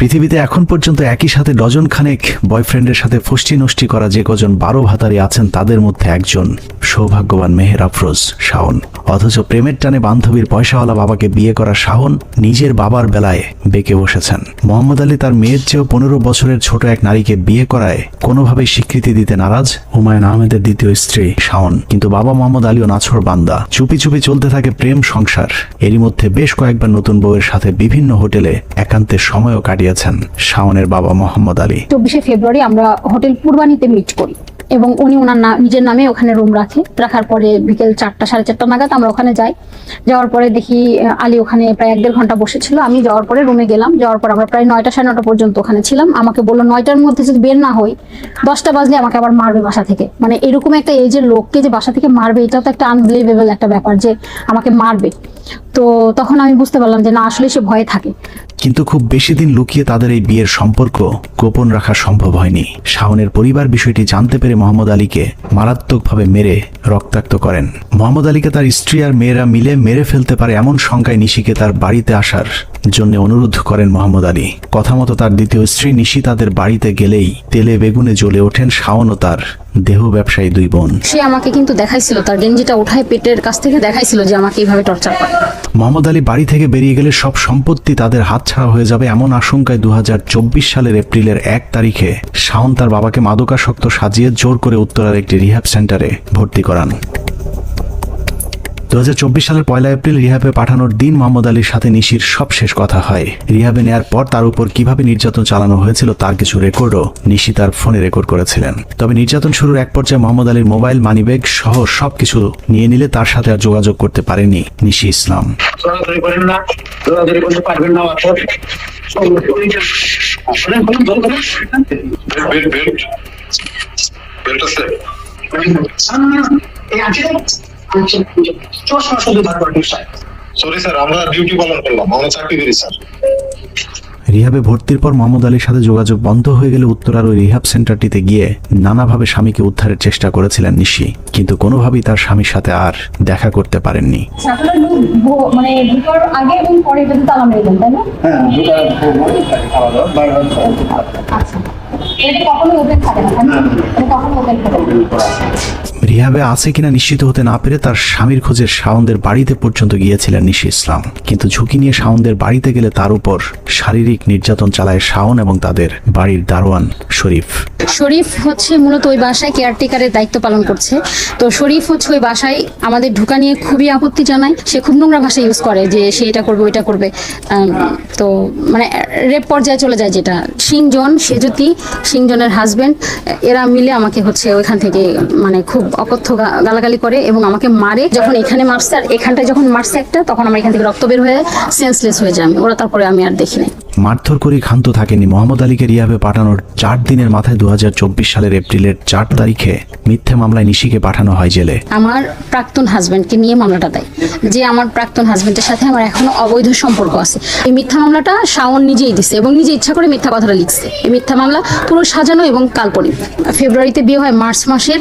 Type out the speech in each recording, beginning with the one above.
পৃথিবীতে এখন পর্যন্ত একই সাথে ডজন খানেক বয়ফ্রেন্ডের সাথে ফষ্টি নষ্টি করা যে কজন বারো ভাতারি আছেন তাদের মধ্যে একজন সৌভাগ্যবান মেহের আফরোজ শাওন। অথচ প্রেমের টানে বান্ধবীর পয়সাওয়ালা বাবাকে বিয়ে করা শাওন নিজের বাবার বেলায় বেঁকে বসেছেন। মোহাম্মদ আলী তার মেয়ের চেয়েও পনেরো বছরের ছোট এক নারীকে বিয়ে করায় কোনোভাবেই স্বীকৃতি দিতে নারাজ হুমায়ুন আহমেদের দ্বিতীয় স্ত্রী শাওন। কিন্তু বাবা মোহাম্মদ আলীও নাছর বান্দা চুপি চুপি চলতে থাকে প্রেম সংসার। এরই মধ্যে বেশ কয়েকবার নতুন বউয়ের সাথে বিভিন্ন হোটেলে একান্তের সময়ও কাটিয়েছেন শাওনের বাবা মোহাম্মদ আলী। চব্বিশে ফেব্রুয়ারি আমরা হোটেল পূর্বাণীতে মিট করি। এবং উনি ওনার না, নিজের নামে ওখানে রুম রাখে। রাখার পরে বিকেল চারটা, সাড়ে চারটা নাগাদ আমরা ওখানে যাই। যাওয়ার পরে দেখি আলী ওখানে প্রায় এক দেড় ঘণ্টা বসেছিল। আমি যাওয়ার পরে রুমে গেলাম। যাওয়ার পর আমরা প্রায় নয়টা, সাড়ে নটা পর্যন্ত ওখানে ছিলাম। আমাকে বলল, নয়টার মধ্যে যদি বের না হই, দশটা বাজলে আমাকে আবার মারবে বাসা থেকে। মানে এরকম একটা এজের লোককে যে বাসা থেকে মারবে, এটা তো একটা আনবিলিভেবল একটা ব্যাপার যে আমাকে মারবে। তো তখন আমি বুঝতে পারলাম যে না, আসলে সে ভয়ে থাকে। কিন্তু খুব বেশি দিন লুকিয়ে তাদের এই বিয়ের সম্পর্ক গোপন রাখা সম্ভব হয়নি। শাওনের পরিবার বিষয়টি জানতে পেরে মোহাম্মদ আলীকে মারাত্মকভাবে মেরে রক্তাক্ত করেন। মোহাম্মদ আলীকে তার স্ত্রী আর মেয়েরা মিলে মেরে ফেলতে পারে এমন শঙ্কায় নিশিকে তার বাড়িতে আসার জন্য অনুরোধ করেন মোহাম্মদ আলী। কথা মতো তার দ্বিতীয় স্ত্রী নিশি তাদের বাড়িতে গেলেই তেলে বেগুনে জ্বলে ওঠেন শাওন ও তার দেহ ব্যবসায়ী দুই বোন। সে আমাকে কিন্তু দেখাইছিল তার গেঞ্জিটা উঠায় পেটের কাছ থেকে দেখাইছিল যে আমাকে এইভাবে টর্চার করে। মোহাম্মদ আলী বাড়ি থেকে বেরিয়ে গেলে সব সম্পত্তি তাদের হাতছাড়া হয়ে যাবে এমন আশঙ্কায় দু হাজার চব্বিশ সালের এপ্রিলের এক তারিখে শাওন তার বাবাকে মাদকাসক্ত সাজিয়ে জোর করে উত্তরার একটি রিহ্যাব সেন্টারে ভর্তি করান। দু হাজার চব্বিশ সালের পয়লা এপ্রিল রিহাবে পাঠানোর দিন মোহাম্মদ আলীর সাথে নিশির সব শেষ কথা হয়। রিহাবে নেয়ার পর তার উপর কীভাবে নির্যাতন চালানো হয়েছিল তার কিছু রেকর্ডও নিশি তার ফোনে রেকর্ড করেছিলেন। তবে নির্যাতন শুরুর এক পর্যায়ে মোহাম্মদ আলীর মোবাইল মানিব্যাগ সহ সবকিছু নিয়ে নিলে তার সাথে আর যোগাযোগ করতে পারেনি নিশি ইসলাম। বেল্ট আছে। এই শুধু বার করে সরি স্যার আমরা ডিউটি পালন করলাম আমরা চাকরি করি স্যার রিহাবে ভর্তির পর মোহাম্মদ আলীর সাথে যোগাযোগ বন্ধ হয়ে গেলে উত্তরার ওই রিহাব সেন্টারটিতে গিয়ে নানাভাবে স্বামীকে উদ্ধারের চেষ্টা করেছিলেন নিশি। কিন্তু কোনোভাবেই তার স্বামীর সাথে আর দেখা করতে পারেননি। মানে আগে এবং পরে তালা মেরে দেন তাই না? হ্যাঁ আচ্ছা। কখনো ওপেন থাকে না কখনো ওপেন থাকে না। রিহাবে আছে কিনা নিশ্চিত হতে না পেরে তার স্বামীর খোঁজে শাওনদের বাড়িতে পর্যন্ত গিয়েছিলেন নিশি ইসলাম। কিন্তু ঝুঁকি নিয়ে শাওনদের বাড়িতে গেলে তার উপর শারীরিক নির্যাতন চালায় শাওন এবং তাদের বাড়ির দারোয়ান শরীফ। শরীফ হচ্ছে মূলত ওই বাসায় কেয়ারটেকারের দায়িত্ব পালন করছে। তো শরীফ হচ্ছে ওই বাসায় আমাদের ঢুকা নিয়ে খুবই আপত্তি জানায়। সে খুব নোংরা ভাষা ইউজ করে যে সে এটা করবে, ওইটা করবে। তো মানে রেপ পর্যায়ে চলে যায় যেটা। সিংজন, সেজুতি, সিংজনের হাজবেন্ড এরা মিলে আমাকে হচ্ছে ওইখান থেকে মানে খুব অকথ্য গালাগালি করে এবং আমাকে মারে। যখন এখানে মারছে আর এখানটায় যখন মারছে একটা, তখন আমার এখান থেকে রক্ত বের হয়ে সেন্সলেস হয়ে যায় আমি। ওরা তারপরে আমি আর দেখি নাই। মারধর করে ক্ষান্ত থাকেনি মোহাম্মদ আলীকে রিহাবে পাঠানোর চার দিনের মাথায় দু হাজার চব্বিশ সালের এপ্রিলের চার তারিখে মিথ্যে মামলায় নিশিকে পাঠানো হয় জেলে। আমার প্রাক্তন হাজবেন্ডকে নিয়ে মামলাটা দেয়। যে আমার প্রাক্তন হাজবেন্ডের সাথে আমার এখনও অবৈধ সম্পর্ক আছে। এই মিথ্যা মামলাটা শাওন নিজেই দিছে এবং নিজে ইচ্ছা করে মিথ্যা কথাটা লিখছে। এই মিথ্যা মামলা পুরো সাজানো এবং কাল্পনিক। ফেব্রুয়ারিতে বিয়ে হয়, মার্চ মাসের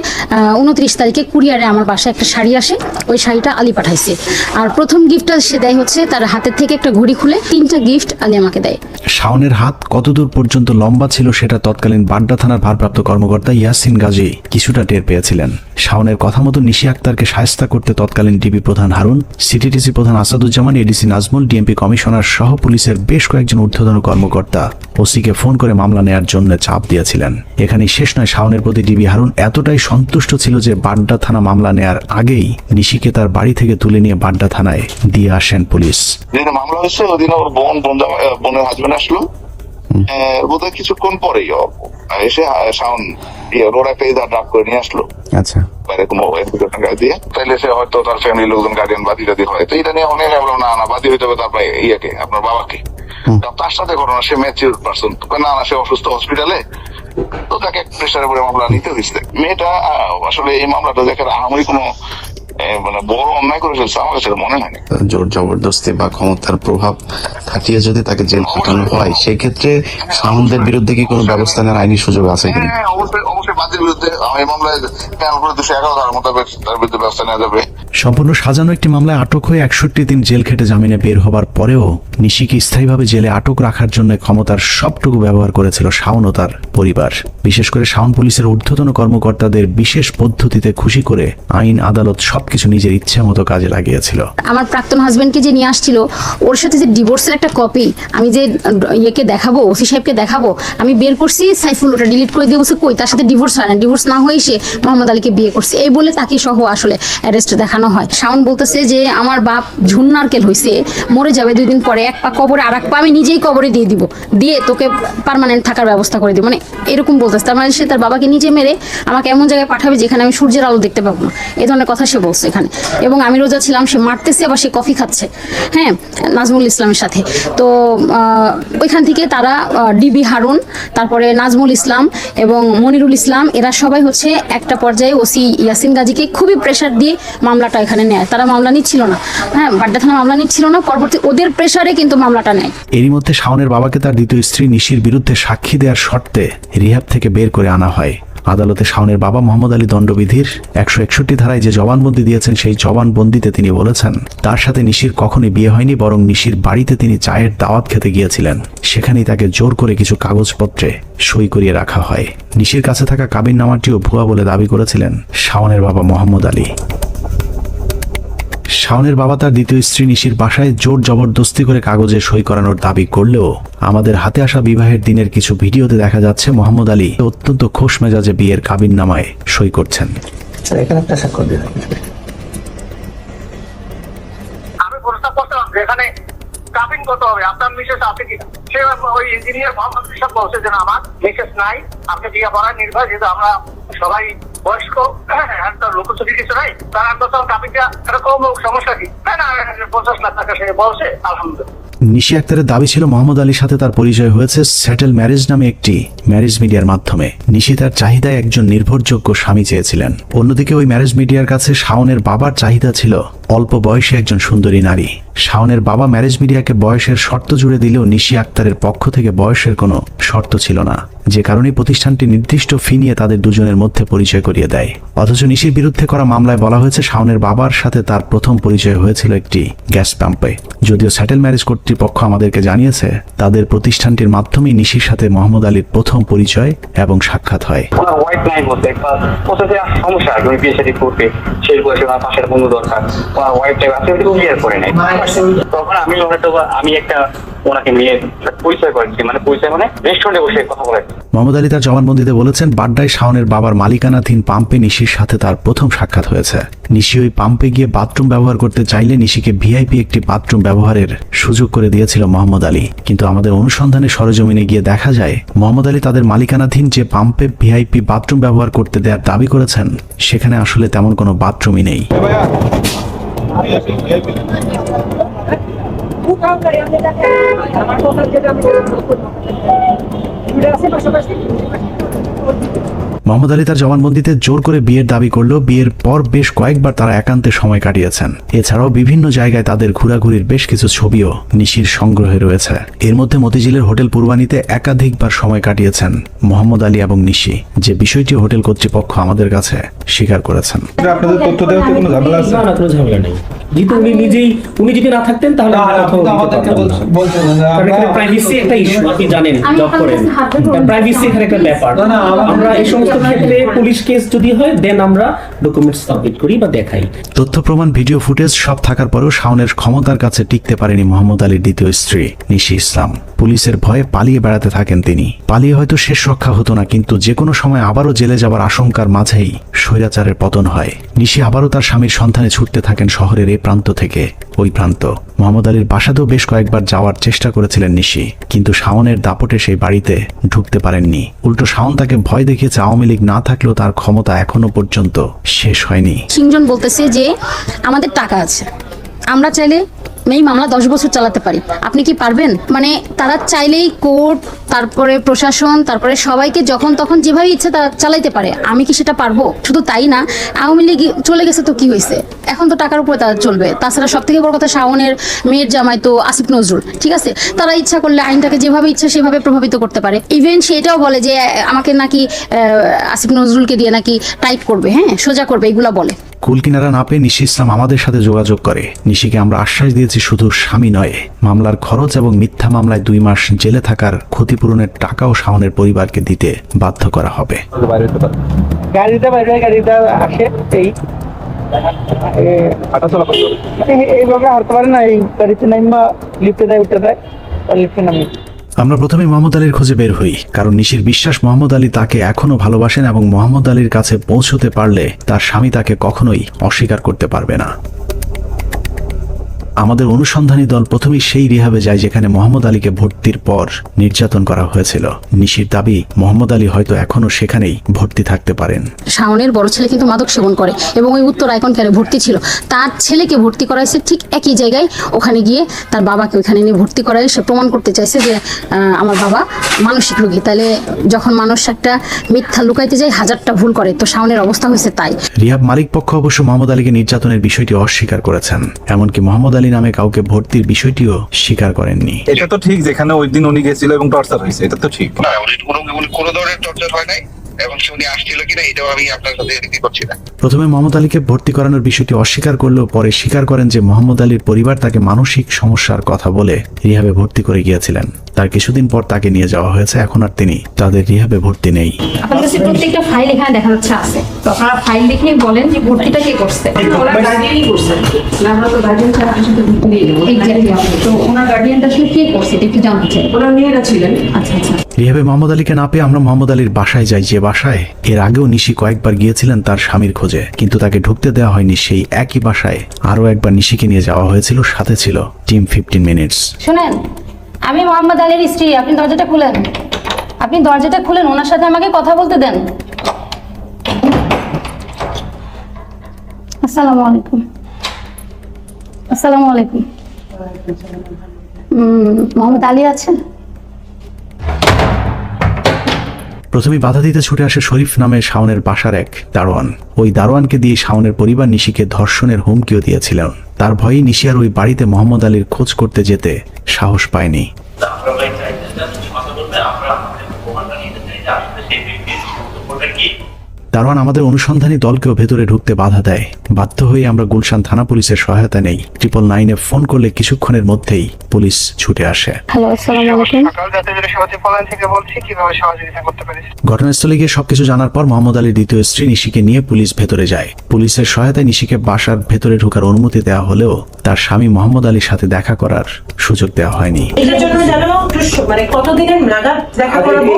উনত্রিশ তারিখে কুরিয়ারে আমার বাসায় একটা শাড়ি আসে। ওই শাড়িটা আলী পাঠাইছে। আর প্রথম গিফটটা সে দেয় হচ্ছে তার হাতের থেকে একটা ঘড়ি খুলে। তিনটা গিফট আলী আমাকে দেয়। শাওনের হাত কতদূর পর্যন্ত লম্বা ছিল সেটা তৎকালীন বাড্ডা থানার ভারপ্রাপ্ত কর্মকর্তা ইয়াসিন গাজী কিছুটা টের পেয়েছিলেন। শাওনের কথা মতো নিশি আক্তারকে সায়স্তা করতে তৎকালীন ডিবি প্রধান হারুন সিটিটিসি প্রধান Asaduzzaman, ADC Nazmul, DMP commissioner সহ পুলিশের বেশ কয়েকজন ঊর্ধ্বতন কর্মকর্তা ওসিকে ফোন করে মামলা নেয়ার জন্য চাপ দিয়েছিলেন। এখানে শেষ নয় শাওনের প্রতি ডিবি হারুন এতটাই সন্তুষ্ট ছিল যে বাড্ডা থানা মামলা নেয়ার আগেই নিশিকে তার বাড়ি থেকে তুলে নিয়ে বাড্ডা থানায় দিয়ে আসেন পুলিশ। মামলা হয়েছে ওই দিন ওর বোন বোনের হাজবেন্ড আসলো। বোধহয় কিছুক্ষণ পরেই এসে সাউন্ড ইদার ড্রাপ করে নিয়ে আসলো। আচ্ছা। বাইরে কোনো টাকা দিয়ে। তাইলে সে হয়তো তার ফ্যামিলির লোকজন গার্ডিয়ান বাদী টাদি হয়। তো এটা নিয়ে অনেক না না বাদী হইতে হবে তারপরে ইয়াকে আপনার বাবাকে। তার সাথে ঘটনা সে ম্যাচিউর পার্সন না না সে অসুস্থ হসপিটালে তো তাকে প্রেশারে পরে মামলা নিতে হয়েছে মেয়েটা আসলে এই মামলাটা দেখে আহামরি কোনো মানে বড় অন্যায় করে ফেলছে আমার কাছে মনে হয়নি। জোর জবরদস্তি বা ক্ষমতার প্রভাব খাটিয়ে যদি তাকে জেল পাঠানো হয় সেক্ষেত্রে সাউন্ডের বিরুদ্ধে কি কোনো ব্যবস্থা নেওয়ার আইনি সুযোগ আছে কিনা? হ্যাঁ অবশ্যই অবশ্যই বাদীর বিরুদ্ধে আমি মামলায় প্যান করে দুশো এগারো ধারার মোতাবেক তার বিরুদ্ধে ব্যবস্থা নেওয়া যাবে। সম্পূর্ণ সাজানো একটি মামলায় আটক হয়ে একষট্টি দিন জেল খেটে জামিনে বের হবার পরেও নিশিকে স্থায়ীভাবে জেলে আটক রাখার জন্য ক্ষমতার সবটুকু ব্যবহার করেছিল শাওন ও তার পরিবার। বিশেষ করে শাওন পুলিশের ঊর্ধ্বতন কর্মকর্তাদের বিশেষ পদ্ধতিতে খুশি করে আইন আদালত সবকিছু নিজের ইচ্ছে মতো কাজে লাগিয়েছিল। আমার প্রাক্তন হাজবেন্ডকে যে নিয়ে আসছিল, ওর সাথে যে ডিভোর্সের একটা কপি আমি যে ইয়েকে দেখাবো ওসি সাহেবকে দেখাবো, আমি বের করছি, সাইফুল ওটা ডিলিট করে দিয়ে বলছে, কই, তার সাথে ডিভোর্স হয় না ডিভোর্স না হয়ে সে মোহাম্মদ আলীকে বিয়ে করছে। এই বলে তাকে সহ আসলে অ্যারেস্ট দেখানো হয়। শাওন বলতেছে যে, আমার বাপ ঝুন্নারকেল হয়েছে মরে যাবে দুই দিন পরে, এক পা কবরে আর এক পা আমি নিজেই কবরে দিয়ে দিব। দিয়ে তোকে পার্মানেন্ট থাকার ব্যবস্থা করে দিব। মানে এরকম বলতেছে, তার মানে সে তার বাবাকে নিজে মেরে আমাকে এমন জায়গায় পাঠাবে যেখানে আমি সূর্যের আলো দেখতে পাবো না। এই ধরনের কথা সে বলছে। এখানে। এবং আমি রোজা ছিলাম, সে মারতেছে, আবার সে কফি খাচ্ছে। হ্যাঁ নাজমুল ইসলামের সাথে। তো ওইখান থেকে তারা ডিবি হারুন, তারপরে নাজমুল ইসলাম এবং মনিরুল ইসলাম, এরা সবাই হচ্ছে একটা পর্যায়ে ওসি ইয়াসিন গাজীকে খুবই প্রেশার দিয়ে মামলাটা এখানে নেয়। তারা মামলা নিচ্ছিল না। হ্যাঁ বাড্ডা থানা মামলা নিচ্ছিল না, পরবর্তী ওদের প্রেশারে কিন্তু মামলাটা নেয়। এরই মধ্যে শাওনের বাবাকে তার দ্বিতীয় স্ত্রী নিশির বিরুদ্ধে সাক্ষী দেওয়ার শর্তে রিহাব থেকে বের করে আনা হয়। আদালতে শাওনের বাবা মোহাম্মদ আলী দণ্ডবিধির একশো একষট্টি ধারায় যে জবানবন্দি দিয়েছেন, সেই জবানবন্দিতে তিনি বলেছেন, তার সাথে নিশির কখনই বিয়ে হয়নি, বরং নিশির বাড়িতে তিনি চায়ের দাওয়াত খেতে গিয়েছিলেন। সেখানেই তাকে জোর করে কিছু কাগজপত্রে সই করিয়ে রাখা হয়। নিশির কাছে থাকা কাবিন নামাটিও ভুয়া বলে দাবি করেছিলেন শাওনের বাবা মোহাম্মদ আলী। শাওনের বাবা তার দ্বিতীয় স্ত্রী নিশির বাসায় জোর জবরদস্তি করে কাগজে সই করানোর দাবি করলেও আমাদের হাতে আসা বিবাহের দিনের কিছু ভিডিওতে দেখা যাচ্ছে মোহাম্মদ আলী অত্যন্ত খোশ মেজাজে বিয়ের কাবিন নামায় সই করছেন। এখানে একটা স্বাক্ষর দিয়ে আমি প্রস্তাব করতাম যে এখানে কাবিন কত হবে। আপনার মিসেস আছে কিনা? সে ওই ইঞ্জিনিয়ার মোহাম্মদ ঋষভ বলছে যে আমার মিসেস নাই আপনি বিয়ে করার নির্ভর যেহেতু আমরা সবাই বয়স্ক লোকচুরি কিছু নাই তার আমি নিশি আক্তারের দাবি ছিল মোহাম্মদ আলীর সাথে তার পরিচয় হয়েছে সেটেল ম্যারেজ নামে একটি ম্যারেজ মিডিয়ার মাধ্যমে। নিশি তার চাহিদায় একজন নির্ভরযোগ্য স্বামী চেয়েছিলেন। অন্যদিকে ওই ম্যারেজ মিডিয়ার কাছে শাওনের বাবার চাহিদা ছিল অল্প বয়সে একজন সুন্দরী নারী। শাওনের বাবা ম্যারেজ মিডিয়াকে বয়সের শর্ত জুড়ে দিলেও নিশি আক্তারের পক্ষ থেকে বয়সের কোনো শর্ত ছিল না। যে কারণে প্রতিষ্ঠানটি নির্দিষ্ট ফি নিয়ে তাদের দুজনের মধ্যে পরিচয় করিয়ে দেয়। অথচ নিশির বিরুদ্ধে করা মামলায় বলা হয়েছে শাওনের বাবার সাথে তার প্রথম পরিচয় হয়েছিল একটি গ্যাস পাম্পে। যদিও স্যাটেল ম্যারেজ কর্তৃপক্ষ আমাদেরকে জানিয়েছে, তাদের প্রতিষ্ঠানটির মাধ্যমেই নিশির সাথে মোহাম্মদ আলীর প্রথম পরিচয় এবং সাক্ষাৎ হয়। সমস্যা সেই বয়সে পাশের বন্ধু দরকার। তখন আমি বা- আমি একটা ওনাকে নিয়ে পরিচয় করেছি। মানে পরিচয় মানে রেস্টুরেন্টে বসে কথা বলে। মোহাম্মদ আলী তার জবানবন্দিতে বলেছেন, বাড্ডায় শাওনের বাবার মালিকানাধীন পাম্পে নিশির সাথে তার প্রথম সাক্ষাৎ হয়েছে। নিশি ওই পাম্পে গিয়ে বাথরুম ব্যবহার করতে চাইলে নিশিকে ভিআইপি একটি বাথরুম ব্যবহারের সুযোগ করে দিয়েছিল মোহাম্মদ আলী। কিন্তু আমাদের অনুসন্ধানে সরজমিনে গিয়ে দেখা যায়, মোহাম্মদ আলী তাদের মালিকানাধীন যে পাম্পে ভিআইপি বাথরুম ব্যবহার করতে দেওয়ার দাবি করেছেন, সেখানে আসলে তেমন কোনো বাথরুমই নেই। আমার কথা যেটা আমি মোহাম্মদ আলী তার জবানবন্দিতে জোর করে বিয়ের দাবি করলেও বিয়ের পর বেশ কয়েকবার তারা একান্তে সময় কাটিয়েছেন। এছাড়াও বিভিন্ন জায়গায় তাদের ঘোরাঘুরির বেশ কিছু ছবিও নিশির সংগ্রহে রয়েছে। এর মধ্যে মতিঝিলের হোটেল পূর্বানীতে একাধিকবার সময় কাটিয়েছেন মোহাম্মদ আলী এবং নিশি যে বিষয়টি হোটেল কর্তৃপক্ষ আমাদের কাছে স্বীকার করেছেন। আপনাদের তথ্য দেওয়াতে কোনো ঝামেলা আছে? না না কোনো ঝামেলা নেই। যেহেতু উনি নিজেই উনি যদি না থাকতেন তাহলে আমরা কোথাও দিতে পারতাম না। কারণ এখানে প্রাইভেসি একটা ইস্যু আপনি জানেন জব করেন। কাছে হাত ধরে প্রাইভেসি এখানে একটা ব্যাপার। আমরা এই সমস্ত ক্ষেত্রে পুলিশ কেস যদি হয় দেন আমরা ডকুমেন্টস সাবমিট করি বা দেখাই। তথ্য, প্রমাণ ভিডিও ফুটেজ সব থাকার পরেও শাওনের ক্ষমতার কাছে টিকতে পারেনি মোহাম্মদ আলীর দ্বিতীয় স্ত্রী নিশি ইসলাম। পুলিশের ভয়ে পালিয়ে বেড়াতে থাকেন তিনি। পালিয়ে হয়তো শেষ রক্ষা হতো না, কিন্তু যে কোনো সময় আবারও জেলে যাবার আশঙ্কার মাঝেই স্বৈরাচারের পতন হয়। নিশি আবারও তার স্বামীর সন্ধানে ছুটতে থাকেন শহরের এই প্রান্ত থেকে, ওই প্রান্ত। মোহাম্মদ আলীর বাসাতেও বেশ কয়েকবার যাওয়ার চেষ্টা করেছিলেন নিশি, কিন্তু শাওনের দাপটে সেই বাড়িতে ঢুকতে পারেননি। উল্টো শাওন তাকে ভয় দেখিয়েছে আওয়ামী লীগ না থাকলেও তার ক্ষমতা এখনও পর্যন্ত শেষ হয়নি। সিংজন বলতেছে যে আমাদের টাকা আছে। আমরা চাইলে এই মামলা দশ বছর চালাতে পারি। আপনি কি পারবেন? মানে তারা চাইলেই কোর্ট তারপরে প্রশাসন, তারপরে সবাইকে যখন তখন যেভাবে ইচ্ছে তারা চালাইতে পারে, আমি কি সেটা পারব? শুধু তাই না, আওয়ামী লীগ চলে গেছে তো কি হয়েছে এখন তো টাকার উপরে তারা চলবে। তাছাড়া সব থেকে বড় কথা শাওনের মেয়ের জামাই তো আসিফ নজরুল, ঠিক আছে? তারা ইচ্ছা করলে আইনটাকে যেভাবে ইচ্ছা সেভাবে প্রভাবিত করতে পারে। ইভেন সেটাও বলে যে, আমাকে নাকি আসিফ নজরুলকে দিয়ে নাকি টাইপ করবে হ্যাঁ? সোজা করবে, এগুলা বলে। কুল কিনারা না পেয়ে নিশি ইসলাম আমাদের সাথে যোগাযোগ করে। নিশিকে আমরা আশ্বাস দিয়েছি শুধু স্বামী নয়। মামলার খরচ এবং মিথ্যা মামলায় দুই মাস জেলে থাকার ক্ষতিপূরণের টাকাও শাওনের পরিবারকে দিতে বাধ্য করা হবে। গাড়িতে বাইরে গাড়িতে আসে এই। এইভাবে পারে না এই গাড়িতে নাইমা লিফটে দেয় উঠতে দেয় লিফটে নামি। আমরা প্রথমে মোহাম্মদ আলীর খোঁজে বের হই কারণ নিশির বিশ্বাস মোহাম্মদ আলী তাকে এখনও ভালোবাসেন এবং মোহাম্মদ আলীর কাছে পৌঁছতে পারলে তার স্বামী তাকে কখনোই অস্বীকার করতে পারবে না। আমাদের অনুসন্ধানী দল প্রথমেই সেই রিহাবে যায় যেখানে মোহাম্মদ আলীকে ভর্তির পর নির্যাতন করা হয়েছিল। নিশির দাবি মোহাম্মদ আলী হয়তো এখনও সেখানেই ভর্তি থাকতে পারেন। শাওনের বড় ছেলে কিন্তু মাদক সেবন করে এবং ওই উত্তর আইকন কেয়ারে ভর্তি ছিল। তার ছেলেকে ভর্তি করাইছে ঠিক একই জায়গায়। ওখানে গিয়ে তার বাবাকে ওখানে নিয়ে ভর্তি করায় সে প্রমাণ করতে চাইছে যে আহ, আমার বাবা মানসিক রোগী। তাহলে যখন মানুষ একটা মিথ্যা লুকাইতে যায় হাজারটা ভুল করে। তো শাওনের অবস্থা হয়েছে তাই। রিহাব মালিক পক্ষ অবশ্য মোহাম্মদ আলীকে নির্যাতনের বিষয়টি অস্বীকার করেছেন। এমনকি মোহাম্মদ আলী নামে কাউকে ভর্তির বিষয়টিও স্বীকার করেননি। এটা তো ঠিক যেখানে ওই দিন উনি গেছিল এবং টর্চার হয়েছে এটা তো ঠিক। না কোনো ধরনের টর্চার হয় নাই। এবং সে উনি আসছিল কিনা এটাও আমি আপনার সাথে করছি না। প্রথমে মোহাম্মদ আলীকে ভর্তি করানোর বিষয়টি অস্বীকার করলেও পরে স্বীকার করেন যে মোহাম্মদ আলীর পরিবার তাকে মানসিক সমস্যার কথা বলে রিহাবে ভর্তি করে গিয়েছিলেন। তার কিছুদিন পর তাকে নিয়ে যাওয়া হয়েছে এখন আর তিনি তাদের রিহাবে ভর্তি নেই। আপনার কাছে প্রত্যেকটা ফাইল এখানে দেখা যাচ্ছে আছে। তো আপনারা ফাইল দেখে বলেন যে ভর্তিটা কে করছে। ওরা গার্ডিয়ানই করছে। না আমরা তো গার্ডিয়ান ছাড়া আপনার সাথে ভর্তি নিয়ে এক্স্যাক্টলি তো ওনার গার্ডিয়ানটা আসলে কে করছে এটা একটু জানতে চাই। ওনার মেয়েরা ছিলেন। আচ্ছা আচ্ছা। রিহাবে মোহাম্মদ আলীকে না পেয়ে আমরা মোহাম্মদ আলীর বাসায় যাই যে বাসায়। এর আগেও নিশি কয়েকবার গিয়েছিলেন তার স্বামীর খোঁজে, কিন্তু তাকে ঢুকতে দেওয়া হয়নি সেই একই বাসায়। আরও একবার নিশিকে নিয়ে যাওয়া হয়েছিল, সাথে ছিল টিম ফিফটিন মিনিটস। শুনেন, আমি মোহাম্মদ আলীর স্ত্রী, আপনি দরজাটা খুলেন। আপনি দরজাটা খুলেন, ওনার সাথে আমাকে কথা বলতে দেন। আসসালামু আলাইকুম। আসসালামু আলাইকুম। মোহাম্মদ আলী আছেন? প্রথমে বাধা দিতে ছুটে আসে শরীফ নামে শাওনের বাসার এক দারোয়ান। ওই দারোয়ানকে দিয়ে শাওনের পরিবার নিশিকে ধর্ষণের হুমকিও দিয়েছিলেন। তার ভয়ে নিশি আর ওই বাড়িতে মোহাম্মদ আলীর খোঁজ করতে যেতে সাহস পায়নি। দারোয়ান আমাদের অনুসন্ধানী দলকেও ভেতরে ঢুকতে বাধা দেয়। বাধ্য হয়ে আমরা গুলশান থানা পুলিশের সহায়তা নেই। ট্রিপল নাইনে ফোন করলে কিছুক্ষণের মধ্যেই পুলিশ ছুটে আসে। হ্যালো আসসালামু আলাইকুম। সকাল যাতে সহজে পলায়ন থেকে বলছি কীভাবে সহযোগিতা করতে পারি? ঘটনাস্থলে গিয়ে সবকিছু জানার পর মোহাম্মদ আলীর দ্বিতীয় স্ত্রী নিশিকে নিয়ে পুলিশ ভেতরে যায়। পুলিশের সহায়তায় নিশিকে বাসার ভেতরে ঢুকার অনুমতি দেওয়া হলেও তার স্বামী মোহাম্মদ আলীর সাথে দেখা করার সুযোগ দেওয়া হয়নি। মানে কতদিনের নাগাদ দেখা করাবো?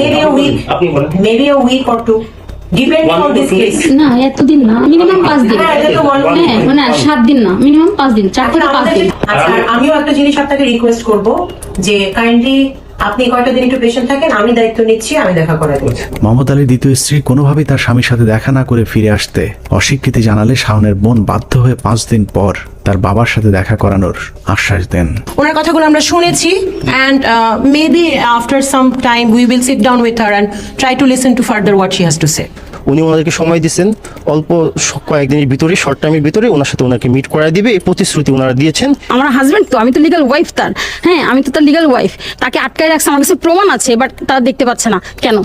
Maybe week maybe week or two depending on this case না এতদিন না মিনিমাম পাঁচ দিন। হ্যাঁ, মানে সাত দিন না মিনিমাম পাঁচ দিন চার থেকে পাঁচ দিন। আচ্ছা আমিও একটা জিনিস আপনাকে রিকোয়েস্ট করব যে কাইন্ডলি আপনি কয়টা দিন একটু পেশেন্ট থাকেন আমি দায়িত্ব নিচ্ছি আমি দেখা করে দিচ্ছি মোহাম্মদ আলীর দ্বিতীয় স্ত্রী কোনোভাবেই তার স্বামীর সাথে দেখা না করে ফিরে আসতে অস্বীকৃতি জানালে শাওনের বোন বাধ্য হয়ে পাঁচ দিন পর তার বাবার সাথে দেখা করানোর আশ্বাস দেন। ওনার কথাগুলো আমরা শুনেছি and maybe after some time we will sit down with her and try to listen to further what she has to say উনি ওনাদেরকে সময় দিচ্ছেন অল্প কয়েকদিনের ভিতরে শর্ট টাইমের ভিতরে ওনার সাথে ওনাকে মিট করায় দিবে। এই প্রতিশ্রুতি ওনারা দিয়েছেন। আমার হাজব্যান্ড তো, আমি তো লিগাল ওয়াইফ তার। হ্যাঁ আমি তো তার লিগাল ওয়াইফ তাকে আটকায় রাখছে, আমার কাছে প্রমাণ আছে বাট তারা দেখতে পাচ্ছে না। কেন?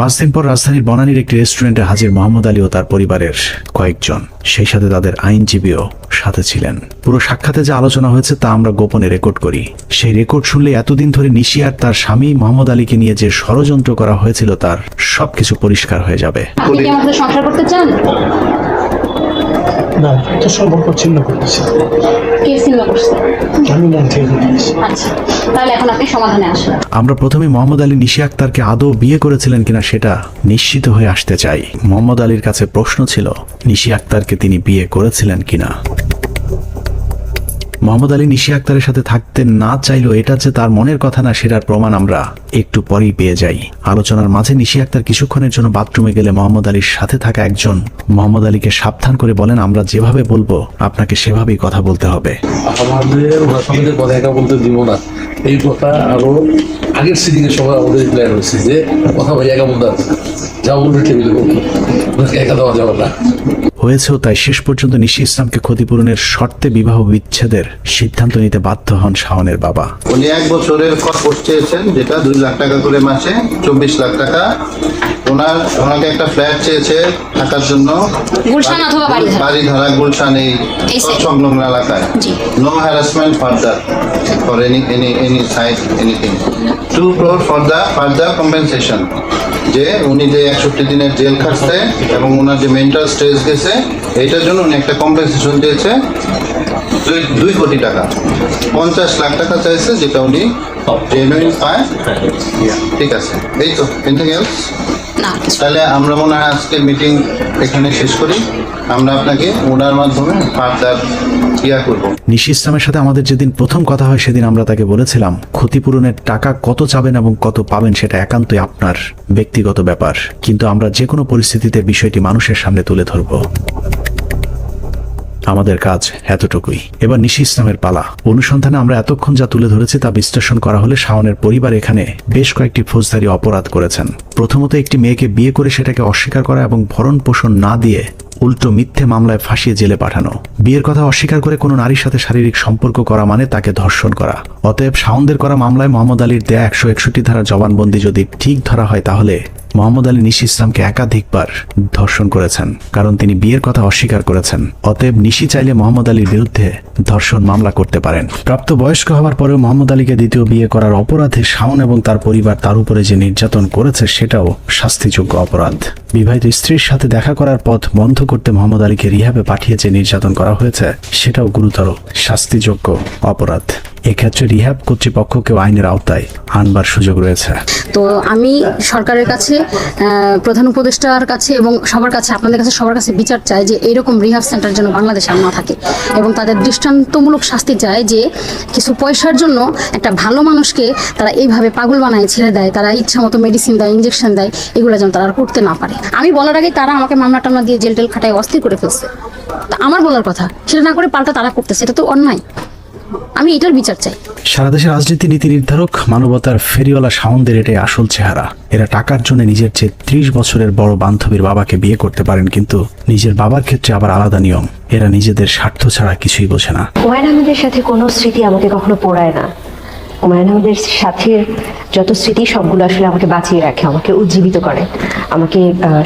পাঁচ দিন পর রাজধানীর বনানীর একটি রেস্টুরেন্টে হাজির মোহাম্মদ আলী ও তার পরিবারের কয়েকজন। সেই সাথে তাদের আইনজীবীও সাথে ছিলেন। পুরো সাক্ষাতে যে আলোচনা হয়েছে তা আমরা গোপনে রেকর্ড করি। সেই রেকর্ড শুনলে এতদিন ধরে নিশি আর তার স্বামী মোহাম্মদ আলীকে নিয়ে যে ষড়যন্ত্র করা হয়েছিল তার সবকিছু পরিষ্কার হয়ে যাবে। না তো সম্পর্ক ছিন্ন করেছে কে সিনেমা করছে? আমি মন থেকে করেছি আচ্ছা তাহলে এখন আপনি সমাধানে আসেন। আমরা প্রথমে মোহাম্মদ আলী নিশি আক্তারকে আদৌ বিয়ে করেছিলেন কিনা সেটা নিশ্চিত হয়ে আসতে চাই। মোহাম্মদ আলীর কাছে প্রশ্ন ছিল নিশি আক্তারকে তিনি বিয়ে করেছিলেন কিনা। মোহাম্মদ আলী নিশি আক্তারের সাথে থাকতে না চাইলেও এটা যে তার মনের কথা না, সেটার প্রমাণ আমরা একটু পরেই পেয়ে যাই। আলোচনার মাঝে নিশি আক্তার কিছুক্ষণের জন্য বাথরুমে গেলে মোহাম্মদ আলীর সাথে থাকা একজন মোহাম্মদ আলীকে সাবধান করে বলেন, আমরা যেভাবে বলব আপনাকে সেভাবেই কথা বলতে হবে। আমাদের ওনার সঙ্গে কথা একা বলতে দিব না। এই কথা আরও আগের সিটিং এর সময় আমাদের প্ল্যান হয়েছে যে কথা বলে একা বলতে যা বলবে টেবিলে বলব একা দেওয়া যাবে না। হয়েছেও তাই শেষ পর্যন্ত নিশি ইসলামকে ক্ষতিপূরণের শর্তে বিবাহ বিচ্ছেদের সিদ্ধান্ত নিতে বাধ্য হন শাওনের বাবা। উনি এক বছরের কোর্স চেয়েছেন যেটা দুই লাখ টাকা করে মাসে চব্বিশ লাখ টাকা। ওনার ওনাকে একটা ফ্ল্যাট চেয়েছে থাকার জন্য। গুলশান অথবা বাড়িধারা। গুলশান এই সংলগ্ন এলাকায়। No harassment further for any any any side anything to crore for the further compensation যে উনি যে একষট্টি দিনের জেল খাটছে এবং ওনার যে মেন্টাল স্ট্রেস গেছে এইটার জন্য উনি একটা কম্পেনসেশন দিয়েছে দুই দুই কোটি টাকা। পঞ্চাশ লাখ টাকা চাইছে যেটা উনি জেনুইন পায়। ঠিক আছে। এই তো। এনিথিং এলস না তাহলে আমরা মনে হয় আজকে মিটিং এখানে শেষ করি। আমরা আপনাকে ওনার মাধ্যমে ফার্দার ইয়া করব। নিশি ইসলামের সাথে আমাদের যেদিন প্রথম কথা হয় সেদিন আমরা তাকে বলেছিলাম ক্ষতিপূরণের টাকা কত চাবেন এবং কত পাবেন সেটা একান্তই আপনার ব্যক্তিগত ব্যাপার। কিন্তু আমরা যে কোনো পরিস্থিতিতে বিষয়টি মানুষের সামনে তুলে ধরব। আমাদের কাজ এতটুকুই। এবার নিশি ইসলামের পালা। অনুসন্ধানে আমরা এতক্ষণ যা তুলে ধরেছি তা বিশ্লেষণ করা হলে শাওনের পরিবার এখানে বেশ কয়েকটি ফৌজদারি অপরাধ করেছেন। প্রথমত একটি মেয়েকে বিয়ে করে সেটাকে অস্বীকার করা এবং ভরণ পোষণ না দিয়ে উল্টো মিথ্যে মামলায় ফাঁসিয়ে জেলে পাঠানো। বিয়ের কথা অস্বীকার করে কোনো নারীর সাথে শারীরিক সম্পর্ক করা মানে তাকে ধর্ষণ করা। অতএব শাওনদের করা মামলায় মোহাম্মদ আলীর দেয়া একশো একষট্টি ধারা জবানবন্দি যদি ঠিক ধরা হয় তাহলে মোহাম্মদ আলী নিশি ইসলামকে একাধিকবার ধর্ষণ করেছেন, কারণ তিনি বিয়ের কথা অস্বীকার করেছেন। অতএব নিশি চাইলে মোহাম্মদ আলীর বিরুদ্ধে ধর্ষণ মামলা করতে পারেন। প্রাপ্ত বয়স্ক হওয়ার পরেও মোহাম্মদ আলীকে দ্বিতীয় বিয়ে করার অপরাধে শাওন এবং তার পরিবার তার উপরে যে নির্যাতন করেছে সেটাও শাস্তিযোগ্য অপরাধ। বিবাহিত স্ত্রীর সাথে দেখা করার পথ বন্ধ করতে মোহাম্মদ আলীকে রিহাবে পাঠিয়েছে নির্যাতন করা হয়েছে সেটাও গুরুতর শাস্তিযোগ্য অপরাধ। এক্ষেত্রে রিহাব কর্তৃপক্ষকেও আইনের আওতায় আনবার সুযোগ রয়েছে। তো আমি সরকারের কাছে প্রধান উপদেষ্টার কাছে এবং সবার কাছে, আপনাদের কাছে সবার কাছে বিচার চাই যে এইরকম রিহাব সেন্টার যেন বাংলাদেশে আর না থাকে এবং তাদের দৃষ্টান্তমূলক শাস্তি চায় যে কিছু পয়সার জন্য একটা ভালো মানুষকে তারা এইভাবে পাগল বানায়, ছেড়ে দেয়, তারা ইচ্ছা মতো মেডিসিন দেয় ইঞ্জেকশন দেয়, এগুলো যেন তারা করতে না পারে। আমি বলার আগে তারা আমাকে মামলা টামলা দিয়ে জেল টেল খাটায় অস্থির করে ফেলছে। আমার বলার কথা, সেটা না করে পাল্টা তারা করতেছে, এটা তো অন্যায়। আমি এটার বিচার চাই। সারা দেশের রাজনীতি নীতি নির্ধারক মানবতার ফেরিওয়ালা সাউন্ডের এটাই আসল চেহারা। এরা টাকার জন্য নিজের চেয়ে ত্রিশ বছরের বড় বান্ধবীর বাবাকে বিয়ে করতে পারেন কিন্তু নিজের বাবার ক্ষেত্রে আবার আলাদা নিয়ম। এরা নিজেদের স্বার্থ ছাড়া কিছুই বোঝে না। ওয়াইন আমাদের সাথে কোনো স্মৃতি আমাকে কখনো পোড়ায় না। হুমায়ুন আহমেদের সাথে যত স্মৃতি সবগুলো আসলে আমাকে বাঁচিয়ে রাখে, আমাকে উজ্জীবিত করে, আমাকে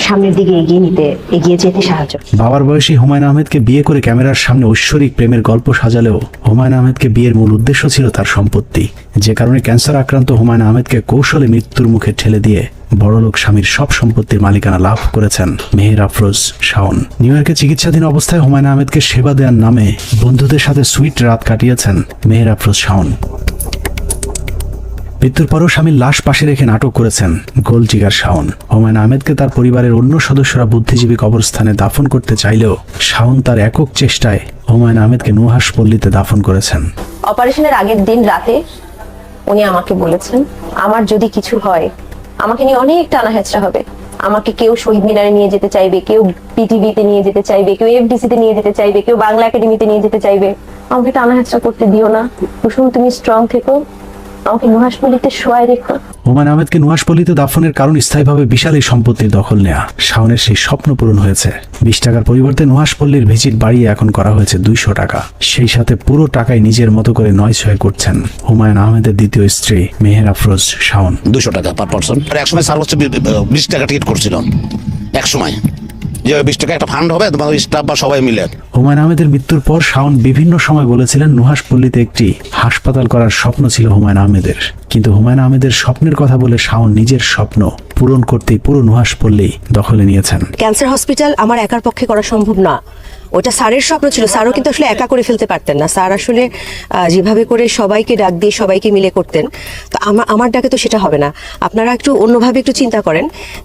সামনের দিকে এগিয়ে নিতে, এগিয়ে যেতে সাহায্য বাবার বয়সী হুমায়ুন আহমেদকে বিয়ে করে ক্যামেরার সামনে ঐশ্বরিক প্রেমের গল্প সাজালেও হুমায়ুন আহমেদকে বিয়ের মূল উদ্দেশ্য ছিল তার সম্পত্তি। যে কারণে ক্যান্সার আক্রান্ত হুমায়ুন আহমেদকে কৌশলে মৃত্যুর মুখে ঠেলে দিয়ে বড়লোক স্বামীর সব সম্পত্তির মালিকানা লাভ করেছেন মেহের আফরোজ শাওন। নিউ ইয়র্কে চিকিৎসাধীন অবস্থায় হুমায়ুন আহমেদকে সেবা দেওয়ার নামে বন্ধুদের সাথে সুইট রাত কাটিয়েছেন মেহের আফরোজ শাওন। মৃত্যুর পরও স্বামীর লাশ পাশে রেখে নাটক করেছেন গোল জিগার শাওন। হুমায়ুন আহমেদকে তার পরিবারের অন্য সদস্যরা বুদ্ধিজীবী কবরস্থানে দাফন করতে চাইলেও শাওন তার একক চেষ্টায় হুমায়ুন আহমেদকে নুহাস পল্লীতে দাফন করেছেন। অপারেশনের আগের দিন রাতে উনি আমাকে বলেছেন, আমার যদি কিছু হয়, আমাকে নিয়ে অনেক টানা হেঁচড়া হবে। আমাকে কেউ শহীদ মিনারে নিয়ে যেতে চাইবে, কেউ পিটিভিতে নিয়ে যেতে চাইবে, কেউ এফডিসি তে নিয়ে যেতে চাইবে, কেউ বাংলা একাডেমিতে নিয়ে যেতে চাইবে। আমাকে টানা হেঁচড়া করতে দিও না। কুসুম তুমি স্ট্রং থেকো। আমাকে নুহাসপল্লিতে শোয়ায় রেখো। হুমায়ুন আহমেদকে নুহাসপল্লীতে দাফনের কারণ স্থায়ীভাবে বিশাল এই সম্পত্তির দখল নেয়া। শাওনের সেই স্বপ্ন পূরণ হয়েছে। বিশ টাকার পরিবর্তে নুহাসপল্লীর ভিজিট বাড়িয়ে এখন করা হয়েছে দুইশো টাকা। সেই সাথে পুরো টাকায় নিজের মতো করে নয় ছয় করছেন হুমায়ুন আহমেদের দ্বিতীয় স্ত্রী মেহের আফরোজ শাওন। দুশো টাকা পার পার্সন। আর এক সময় সর্বোচ্চ বিশ টাকা টিকিট করছিল এক সময় যে বিশ টাকা একটা ফান্ড হবে তোমার স্টাফ বা সবাই মিলে। হুমায়ুন আহমেদের মৃত্যুর পর শাওন বিভিন্ন সময় বলেছিলেন নুহাসপল্লীতে একটি হাসপাতাল করার স্বপ্ন ছিল হুমায়ুন আহমেদের। কিন্তু হুমায়ুন আহমেদের স্বপ্নের কথা বলে শাওন নিজের স্বপ্ন পূরণ করতেই পুরো নুহাসপল্লী দখলে নিয়েছেন। ক্যান্সার হসপিটাল আমার একার পক্ষে করা সম্ভব না। ওটা স্যারের স্বপ্ন ছিল। স্যারও কিন্তু আসলে একা করে ফেলতে পারতেন না। স্যার আসলে যেভাবে করে সবাইকে ডাক দিয়ে সবাইকে মিলে করতেন তো আমার আমার ডাকে তো সেটা হবে না। আপনারা একটু অন্যভাবে একটু চিন্তা করেন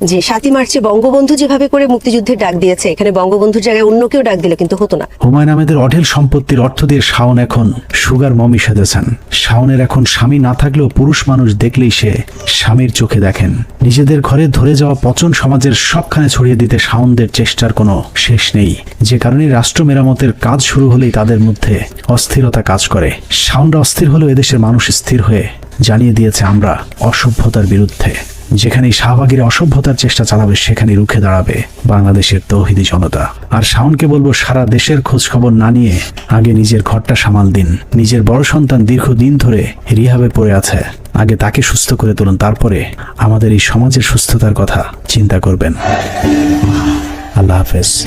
যে সাতই মার্চে বঙ্গবন্ধু যেভাবে করে মুক্তিযুদ্ধের ডাক দিয়েছে এখানে বঙ্গবন্ধুর জায়গায় অন্য কেউ ডাক দিলে কিন্তু হতো না। হুমায়ুন আহমেদের অঢেল সম্পত্তির অর্থ দিয়ে শাওন এখন সুগার মমি সেজেছেন। শাওনের এখন স্বামী না থাকলেও পুরুষ মানুষ দেখলেই সে স্বামীর চোখে দেখেন। নিজেদের ঘরে ধরে যাওয়া পচন সমাজের সবখানে ছড়িয়ে দিতে শাওনদের চেষ্টার কোনো শেষ নেই। যে কারণে রাষ্ট্র মেরামতের কাজ শুরু হলেই তাদের মধ্যে অস্থিরতা কাজ করে। শাওনরা অস্থির হলেও এদেশের মানুষ স্থির হয়ে জানিয়ে দিয়েছে আমরা অসভ্যতার বিরুদ্ধে। যেখানেই শাহবাগের অসভ্যতার চেষ্টা চালাবে সেখানে রুখে দাঁড়াবে বাংলাদেশের তৌহিদি জনতা। আর শাওনকে বলব, সারা দেশের খোঁজ খবর না নিয়ে আগে নিজের ঘরটা সামাল দিন। নিজের বড় সন্তান দীর্ঘদিন ধরে রিহাবে পড়ে আছে। আগে তাকে সুস্থ করে তুলুন, তারপরে আমাদের এই সমাজের সুস্থতার কথা চিন্তা করবেন। আল্লাহ হাফেজ।